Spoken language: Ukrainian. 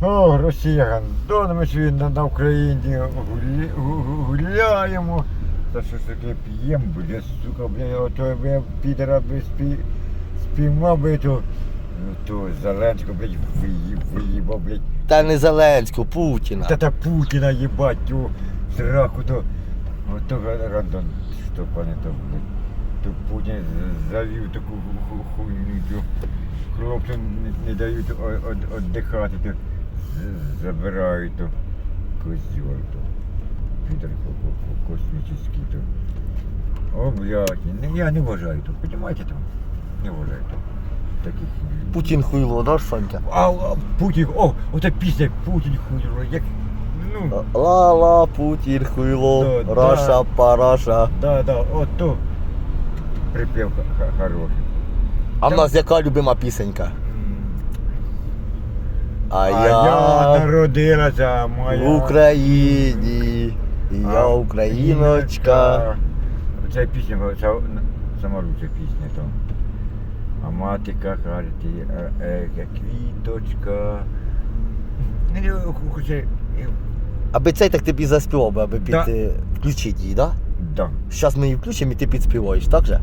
О, Росія ми він на, на Україні гуляємо. Та що ж таке п'ємо, бля, сука, бля, ото бля, підера би спі, спіймав би то, ну, то Зеленського, блядь, виїб, виїбав, блядь. Та не Зеленського, Путіна. Та та Путіна їбать, тю сраку, то, ото гандон, що пане то, блядь. То Путін завів таку ху- ху- хуйню, хлопцям не, не дають о- од- віддихати, то забирають, то козьол, то. Ко- космічний, то. О, блядь, я не вважаю то, понимаете там? Не вважаю то. Таких. Путін хуйло, да, Санька? А, а Путін, о, ота пісня Путін хуйло, як, ну, Ла-ла, Путін хуйло, Да, Раша, да. параша. да, да, от то припів ха- хороший. А в нас яка любима пісенька? А, я, я народилася моя. в Україні, і я А, україночка. Ця пісня, ця сама лучша пісня то. А мати карті, е, е, квіточка. Ну, Аби цей так тобі заспівав би, аби під Да. включити її, да? да. Зараз ми її включимо і ти підспіваєш, так же?